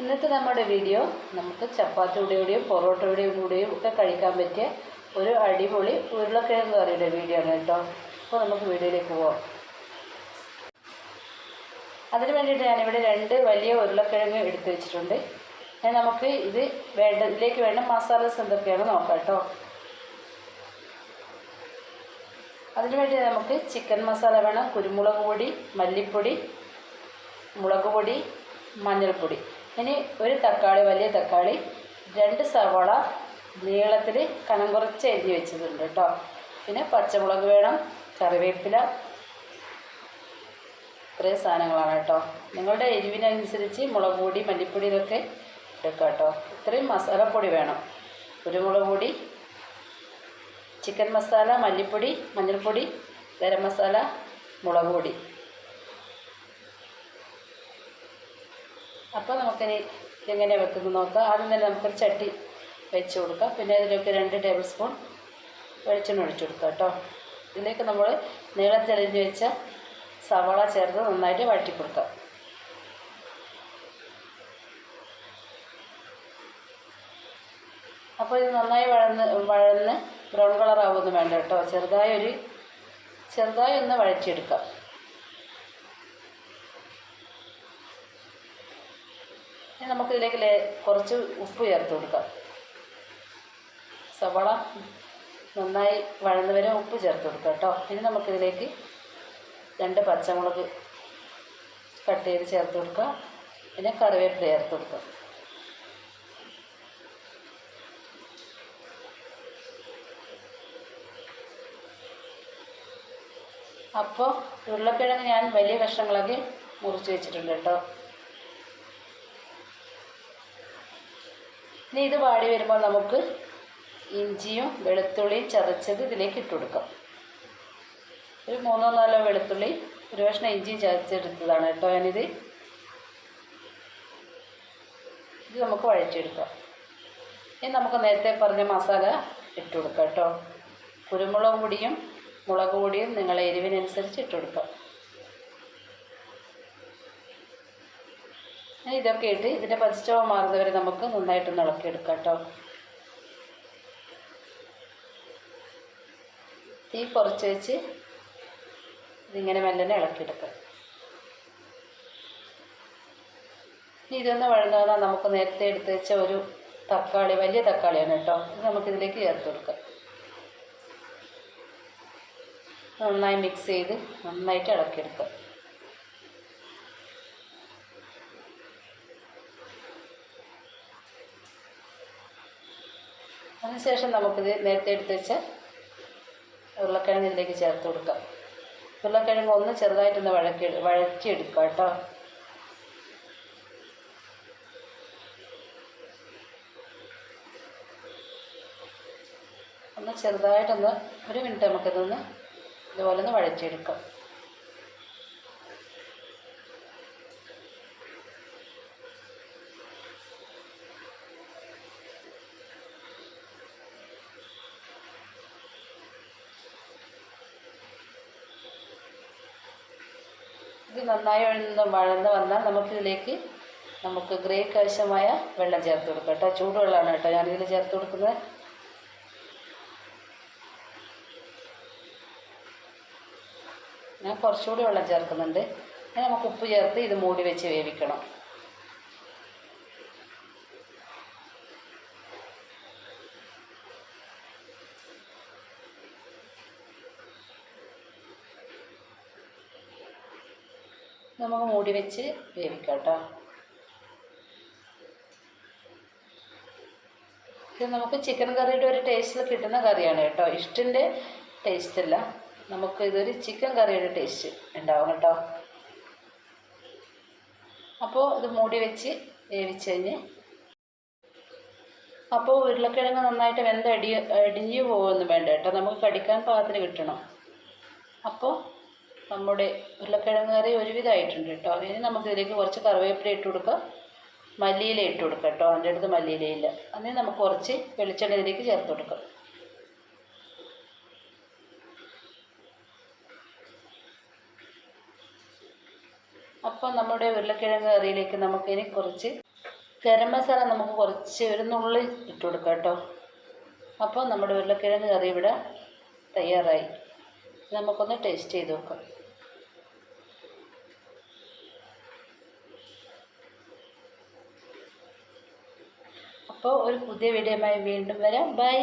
ഇന്നത്തെ നമ്മുടെ വീഡിയോ നമുക്ക് ചപ്പാത്തിയുടെയും പൊറോട്ടയുടെയും കൂടെയും ഒക്കെ കഴിക്കാൻ പറ്റിയ ഒരു അടിപൊളി ഉരുളക്കിഴങ്ങ് കറിയുടെ വീഡിയോ ആണ് കേട്ടോ. അപ്പോൾ നമുക്ക് വീഡിയോയിലേക്ക് പോവാം. അതിന് വേണ്ടിയിട്ട് ഞാനിവിടെ രണ്ട് വലിയ ഉരുളക്കിഴങ്ങ് എടുത്തു വെച്ചിട്ടുണ്ട്. ഞാൻ നമുക്ക് ഇത് വേണ്ട ഇതിലേക്ക് വേണ്ട മസാലസ് എന്തൊക്കെയാണ് നോക്കാം കേട്ടോ. അതിന് വേണ്ടി നമുക്ക് ചിക്കൻ മസാല വേണം കുരുമുളക് പൊടി മല്ലിപ്പൊടി മുളക് പൊടി മഞ്ഞൾപ്പൊടി. ഇനി ഒരു തക്കാളി വലിയ തക്കാളി രണ്ട് സവാള നീളത്തിൽ കനം കുറച്ച് എഴുതി വെച്ചിട്ടുണ്ട് കേട്ടോ പിന്നെ പച്ചമുളക് വേണം കറിവേപ്പില ഇത്രയും സാധനങ്ങളാണ് കേട്ടോ നിങ്ങളുടെ എരിവിനനുസരിച്ച് മുളക് പൊടി മല്ലിപ്പൊടി ഇതൊക്കെ എടുക്കാം കേട്ടോ ഇത്രയും മസാലപ്പൊടി വേണം. കുരുമുളക് പൊടി ചിക്കൻ മസാല മല്ലിപ്പൊടി മഞ്ഞൾപ്പൊടി ഗരം മസാല മുളക് പൊടി. അപ്പോൾ നമുക്കിനി ഇതെങ്ങനെ വെക്കുന്നത് നോക്കാം. ആദ്യം തന്നെ നമുക്കൊരു ചട്ടി വെച്ച് കൊടുക്കാം. പിന്നെ അതിലേക്ക് രണ്ട് ടേബിൾ സ്പൂൺ വെളിച്ചെണ്ണ ഒഴിച്ചു കൊടുക്കാം കേട്ടോ. ഇതിലേക്ക് നമ്മൾ നീളത്തിലരിഞ്ഞ് വെച്ച സവാള ചേർത്ത് നന്നായിട്ട് വഴറ്റി കൊടുക്കാം. അപ്പോൾ ഇത് നന്നായി വഴന്ന് വഴന്ന് ബ്രൗൺ കളർ ആവുമെന്ന് വേണ്ട കേട്ടോ. ചെറുതായൊരു ചെറുതായി ഒന്ന് വഴറ്റിയെടുക്കാം. ഇനി നമുക്ക് ഇതിലേക്ക് കുറച്ച് ഉപ്പ് ചേർത്ത് കൊടുക്കാം. സവാള നന്നായി വഴന്ന് വരെ ഉപ്പ് ചേർത്ത് കൊടുക്കാം കേട്ടോ. ഇനി നമുക്കിതിലേക്ക് രണ്ട് പച്ചമുളക് കട്ട് ചെയ്ത് ചേർത്ത് കൊടുക്കുക പിന്നെ കറിവേപ്പില ചേർത്ത് കൊടുക്കുക അപ്പോൾ ഉരുളക്കിഴങ്ങ് ഞാൻ വലിയ കഷ്ണങ്ങളാക്കി മുറിച്ച് വെച്ചിട്ടുണ്ട് കേട്ടോ. ഇനി ഇത് വാടി വരുമ്പോൾ നമുക്ക് ഇഞ്ചിയും വെളുത്തുള്ളിയും ചതച്ചത് ഇതിലേക്ക് ഇട്ട് കൊടുക്കാം. ഒരു മൂന്നോ നാലോ വെളുത്തുള്ളി ഒരു കഷ്ണം ഇഞ്ചിയും ചതച്ചെടുത്തതാണ് കേട്ടോ ഞാനിത്. ഇത് നമുക്ക് വഴറ്റിയെടുക്കാം. ഇനി നമുക്ക് നേരത്തെ പറഞ്ഞ മസാല ഇട്ട് കൊടുക്കാം കേട്ടോ. കുരുമുളക് പൊടിയും മുളക് പൊടിയും നിങ്ങളെ എരിവിനനുസരിച്ച് ഇട്ട് കൊടുക്കാം. ഇതൊക്കെ ഇട്ട് ഇതിന്റെ പച്ചച്ചവ മാറുന്നവരെ നമുക്ക് നന്നായിട്ടൊന്ന് ഇളക്കിയെടുക്കാം കേട്ടോ. തീ കുറച്ച് വെച്ച് ഇതിങ്ങനെ മെല്ലനെ ഇളക്കിയെടുക്കാം. ഇനി ഇതൊന്ന് വഴന്നു വന്നാൽ നമുക്ക് നേരത്തെ എടുത്ത് വെച്ച ഒരു തക്കാളി വലിയ തക്കാളിയാണ് കേട്ടോ. ഇത് നമുക്കിതിലേക്ക് ചേർത്ത് കൊടുക്കാം. നന്നായി മിക്സ് ചെയ്ത് നന്നായിട്ട് ഇളക്കിയെടുക്കാം. അതിനുശേഷം നമുക്കിത് നേരത്തെ എടുത്ത് വെച്ച ഉരുളക്കിഴങ്ങ് ഇതിലേക്ക് ചേർത്ത് കൊടുക്കാം. ഉരുളക്കിഴങ്ങ് ഒന്ന് ചെറുതായിട്ടൊന്ന് വഴക്കി വഴറ്റിയെടുക്കുക കേട്ടോ. ഒന്ന് ചെറുതായിട്ടൊന്ന് ഒരു മിനിറ്റ് നമുക്കിതൊന്ന് ഇതുപോലെ ഒന്ന് വഴറ്റിയെടുക്കാം. നന്നായി വഴന്ന് വന്നാൽ നമുക്കിതിലേക്ക് നമുക്ക് ഗ്രേക്ക് ആവശ്യമായ വെള്ളം ചേർത്ത് കൊടുക്കാം കേട്ടോ. ചൂടുവെള്ളമാണ് കേട്ടോ ഞാനിതിൽ ചേർത്ത് കൊടുക്കുന്നത്. ഞാൻ കുറച്ചുകൂടി വെള്ളം ചേർക്കുന്നുണ്ട്. നമുക്ക് ഉപ്പ് ചേർത്ത് ഇത് മൂടി വെച്ച് വേവിക്കണം. നമുക്ക് മൂടി വെച്ച് വേവിക്കാം കേട്ടോ. ഇത് നമുക്ക് ചിക്കൻ കറിയുടെ ഒരു ടേസ്റ്റിൽ കിട്ടുന്ന കറിയാണ് കേട്ടോ. ഇഷ്ടിന്റെ ടേസ്റ്റ് അല്ല. നമുക്ക് ഇതൊരു ചിക്കൻ കറിയുടെ ടേസ്റ്റ് ഉണ്ടാവും കേട്ടോ. അപ്പോൾ ഇത് മൂടി വെച്ച് വേവിച്ച് കഴിഞ്ഞ് അപ്പോൾ ഉരുളക്കിഴങ്ങ് നന്നായിട്ട് വെന്തടി അടി അടിഞ്ഞു പോകുമെന്ന് വേണ്ട കേട്ടോ. നമുക്ക് കടിക്കാൻ പാകത്തിന് കിട്ടണം. അപ്പോൾ നമ്മുടെ ഉരുളക്കിഴങ്ങ് കറി ഒരുവിധമായിട്ടുണ്ട് കേട്ടോ. ഇനി നമുക്ക് ഇതിലേക്ക് കുറച്ച് കറിവേപ്പില ഇട്ട് കൊടുക്കുക മല്ലിയില ഇട്ട് കൊടുക്കുക കേട്ടോ. എന്റെ അടുത്ത് മല്ലിയിലയില്ല. അതിന് നമുക്ക് കുറച്ച് വെളിച്ചെണ്ണ ഇതിലേക്ക് ചേർത്ത് കൊടുക്കാം. അപ്പോൾ നമ്മുടെ ഉരുളക്കിഴങ്ങ് കറിയിലേക്ക് നമുക്കിനി കുറച്ച് ഗരം മസാല നമുക്ക് കുറച്ച് ഒരു നുള്ളി ഇട്ട് കൊടുക്കാം കേട്ടോ. അപ്പോൾ നമ്മുടെ ഉരുളക്കിഴങ്ങ് കറി ഇവിടെ തയ്യാറായി. നമുക്കൊന്ന് ടേസ്റ്റ് ചെയ്ത് നോക്കാം. അപ്പോൾ ഒരു പുതിയ വീഡിയോയുമായി വീണ്ടും വരാം. ബൈ